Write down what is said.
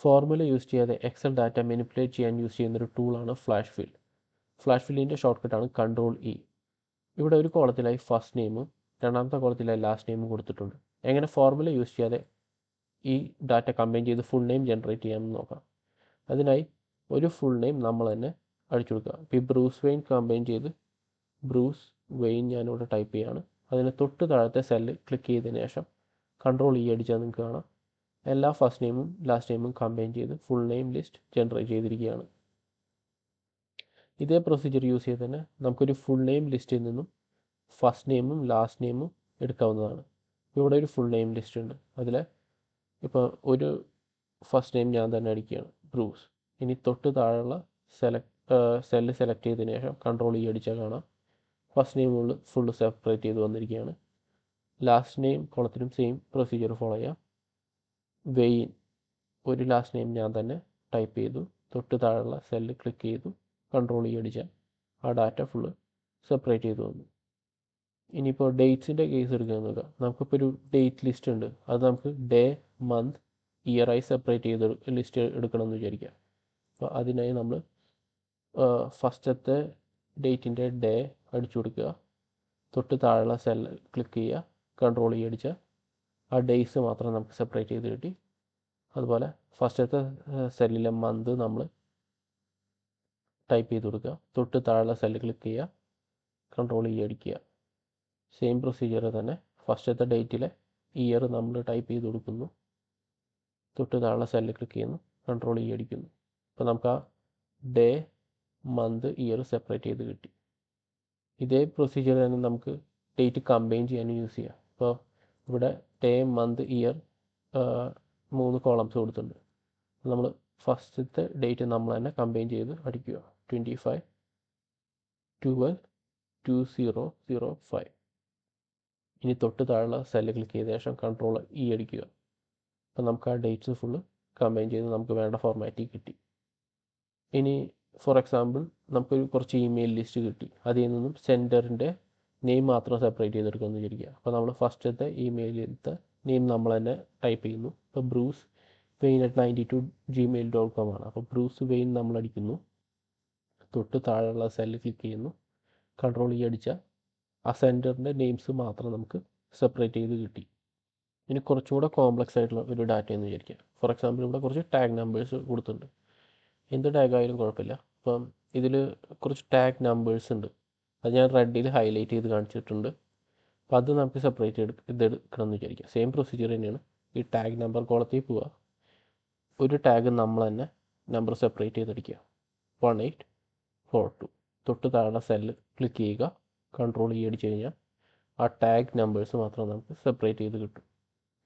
Formula use ചെയ്യാതെ Excel data manipulate ചെയ്യാൻ use ചെയ്യുന്ന ഒരു ടൂളാണ് ഫ്ലാഷ് ഫിൽ ഫ്ലാഷ് ഫില്ലിന്റെ ഷോർട്ട് കട്ടാണ് കൺട്രോൾ ഇ ഇവിടെ ഒരു കോളത്തിലായി ഫസ്റ്റ് നെയിമും രണ്ടാമത്തെ കോളത്തിലായി ലാസ്റ്റ് നെയിമും കൊടുത്തിട്ടുണ്ട്. എങ്ങനെ ഫോർമുല യൂസ് ചെയ്യാതെ ഈ ഡാറ്റ കമ്പൈൻ ചെയ്ത് ഫുൾ നെയിം ജനറേറ്റ് ചെയ്യാമെന്ന് നോക്കാം. അതിനായി ഒരു ഫുൾ നെയിം നമ്മൾ തന്നെ അടിച്ചു കൊടുക്കുക. ഇപ്പോൾ ഈ ബ്രൂസ് വെയിൻ കമ്പൈൻ ചെയ്ത് ബ്രൂസ് വെയിൻ ഞാനിവിടെ ടൈപ്പ് ചെയ്യാണ്. അതിന് തൊട്ട് താഴത്തെ സെല്ല് ക്ലിക്ക് ചെയ്തതിന് ശേഷം കൺട്രോൾ ഇ അടിച്ചാൽ നിങ്ങൾക്ക് കാണാം. എല്ലാ ഫസ്റ്റ് നെയിമും ലാസ്റ്റ് നെയിമും കമ്പൈൻ ചെയ്ത് ഫുൾ നെയിം ലിസ്റ്റ് ജനറേറ്റ് ചെയ്തിരിക്കുകയാണ്. ഇതേ പ്രൊസീജിയർ യൂസ് ചെയ്ത് തന്നെ നമുക്കൊരു ഫുൾ നെയിം ലിസ്റ്റിൽ നിന്നും ഫസ്റ്റ് നെയിമും ലാസ്റ്റ് നെയിമും എടുക്കാവുന്നതാണ്. ഇവിടെ ഒരു ഫുൾ നെയിം ലിസ്റ്റ് ഉണ്ട്. അതിൽ ഇപ്പോൾ ഒരു ഫസ്റ്റ് നെയിം ഞാൻ തന്നെ അടിക്കുകയാണ്. ബ്രൂസ് ഇനി തൊട്ട് താഴെയുള്ള സെലക്ട് സെല്ല് സെലക്ട് ചെയ്തതിന് ശേഷം കൺട്രോൾ ഈ അടിച്ചാൽ കാണാം. ഫസ്റ്റ് നെയിം ഫുള്ള് സെപ്പറേറ്റ് ചെയ്ത് വന്നിരിക്കുകയാണ്. ലാസ്റ്റ് നെയിം കുളത്തിനും സെയിം പ്രൊസീജിയർ ഫോളോ ചെയ്യാം. വെയിൻ ഒരു ലാസ്റ്റ് നെയിം ഞാൻ തന്നെ ടൈപ്പ് ചെയ്തു. തൊട്ട് താഴെയുള്ള സെല്ല് ക്ലിക്ക് ചെയ്തു. കൺട്രോൾ ഇ അടിച്ചാൽ ആ ഡാറ്റ ഫുള്ള് സെപ്പറേറ്റ് ചെയ്തു വന്നു. ഇനിയിപ്പോൾ ഡേറ്റ്സിന്റെ കേസ് എടുക്കുക നോക്കുക നമുക്കിപ്പോൾ ഒരു ഡേറ്റ് ലിസ്റ്റ് ഉണ്ട്. അത് നമുക്ക് ഡേ മന്ത് ഇയറായി സെപ്പറേറ്റ് ചെയ്ത് ലിസ്റ്റ് എടുക്കണം എന്ന് വിചാരിക്കുക അപ്പോൾ അതിനായി നമ്മൾ ഫസ്റ്റത്തെ ഡേറ്റിന്റെ ഡേ അടിച്ചു കൊടുക്കുക. തൊട്ട് താഴെയുള്ള സെൽ ക്ലിക്ക് ചെയ്യുക. കൺട്രോൾ ഇ അടിച്ചാൽ ആ ഡേയ്സ് മാത്രം നമുക്ക് സെപ്പറേറ്റ് ചെയ്ത് കിട്ടി. അതുപോലെ ഫസ്റ്റത്തെ സെല്ലിലെ മന്ത് നമ്മൾ ടൈപ്പ് ചെയ്ത് കൊടുക്കുക. തൊട്ട് താഴെ സെല്ല് ക്ലിക്ക് ചെയ്യുക. കൺട്രോൾ ഇ അടിക്കുക. സെയിം പ്രൊസീജിയർ തന്നെ ഫസ്റ്റത്തെ ഡേറ്റിലെ ഇയർ നമ്മൾ ടൈപ്പ് ചെയ്ത് കൊടുക്കുന്നു. തൊട്ട് താഴെ സെല്ല് ക്ലിക്ക് ചെയ്യുന്നു. കൺട്രോൾ ഇ അടിക്കുന്നു. അപ്പോൾ നമുക്ക് ആ ഡേ മന്ത് ഇയർ സെപ്പറേറ്റ് ചെയ്ത് കിട്ടി. ഇതേ പ്രൊസീജിയർ തന്നെ നമുക്ക് ഡേറ്റ് കമ്പൈൻ ചെയ്യാനും യൂസ് ചെയ്യാം. അപ്പോൾ ഇവിടെ ഡേ മന്ത് ഇയർ മൂന്ന് കോളംസ് കൊടുത്തിട്ടുണ്ട്. നമ്മൾ ഫസ്റ്റത്തെ ഡേറ്റ് നമ്മൾ തന്നെ കമ്പൈൻ ചെയ്ത് അടിക്കുക. Twenty five twelve two zero zero five ഇനി തൊട്ട് താഴെയുള്ള സെല്ല് ക്ലിക്ക് ചെയ്ത ശേഷം കൺട്രോൾ ഇ അടിക്കുക. അപ്പം നമുക്ക് ആ ഡേറ്റ്സ് ഫുള്ള് കമ്പൈൻ ചെയ്ത് നമുക്ക് വേണ്ട ഫോർമാറ്റിൽ കിട്ടി. ഇനി ഫോർ എക്സാമ്പിൾ നമുക്കൊരു കുറച്ച് ഇമെയിൽ ലിസ്റ്റ് കിട്ടി. അതിൽ നിന്നും സെൻഡറിന്റെ നെയിം മാത്രം സെപ്പറേറ്റ് ചെയ്തെടുക്കുമെന്ന് വിചാരിക്കുക. അപ്പോൾ നമ്മൾ ഫസ്റ്റത്തെ ഇമെയിലത്തെ നെയിം നമ്മൾ തന്നെ ടൈപ്പ് ചെയ്യുന്നു. ഇപ്പോൾ Bruce Wayne at ninety two Gmail dot com ആണ്. അപ്പോൾ ബ്രൂസ് വെയിൻ നമ്മൾ അടിക്കുന്നു. തൊട്ട് താഴെയുള്ള സെല്ല് ക്ലിക്ക് ചെയ്യുന്നു. കൺട്രോൾ ഈ അടിച്ചാൽ ആ സെന്ററിന്റെ നെയിംസ് മാത്രം നമുക്ക് സെപ്പറേറ്റ് ചെയ്ത് കിട്ടി. ഇനി കുറച്ചും കൂടെ കോംപ്ലക്സ് ആയിട്ടുള്ള ഒരു ഡാറ്റ എന്ന് വിചാരിക്കുക. ഫോർ എക്സാമ്പിൾ ഇവിടെ കുറച്ച് ടാഗ് നമ്പേഴ്സ് കൊടുത്തിട്ടുണ്ട്. എന്ത് ടാഗ് ആയാലും കുഴപ്പമില്ല. അപ്പം ഇതിൽ കുറച്ച് ടാഗ് നമ്പേഴ്സ് ഉണ്ട്. അത് ഞാൻ റെഡിൽ ഹൈലൈറ്റ് ചെയ്ത് കാണിച്ചിട്ടുണ്ട്. അപ്പോൾ അത് നമുക്ക് സെപ്പറേറ്റ് എടുക്ക ഇതെടുക്കണം എന്ന് വിചാരിക്കുക സെയിം പ്രൊസീജിയർ തന്നെയാണ്. ഈ ടാഗ് നമ്പർ കോളത്തിൽ പോവുക ഒരു ടാഗ് നമ്മൾ തന്നെ നമ്പർ സെപ്പറേറ്റ് ചെയ്തടിക്കുക. വൺ എയ്റ്റ് ഫോർ ടു തൊട്ട് താഴെ സെല്ല് ക്ലിക്ക് ചെയ്യുക. കൺട്രോൾ ഈ അടിച്ച് കഴിഞ്ഞാൽ ആ ടാഗ് നമ്പേഴ്സ് മാത്രം നമുക്ക് സെപ്പറേറ്റ് ചെയ്ത് കിട്ടും.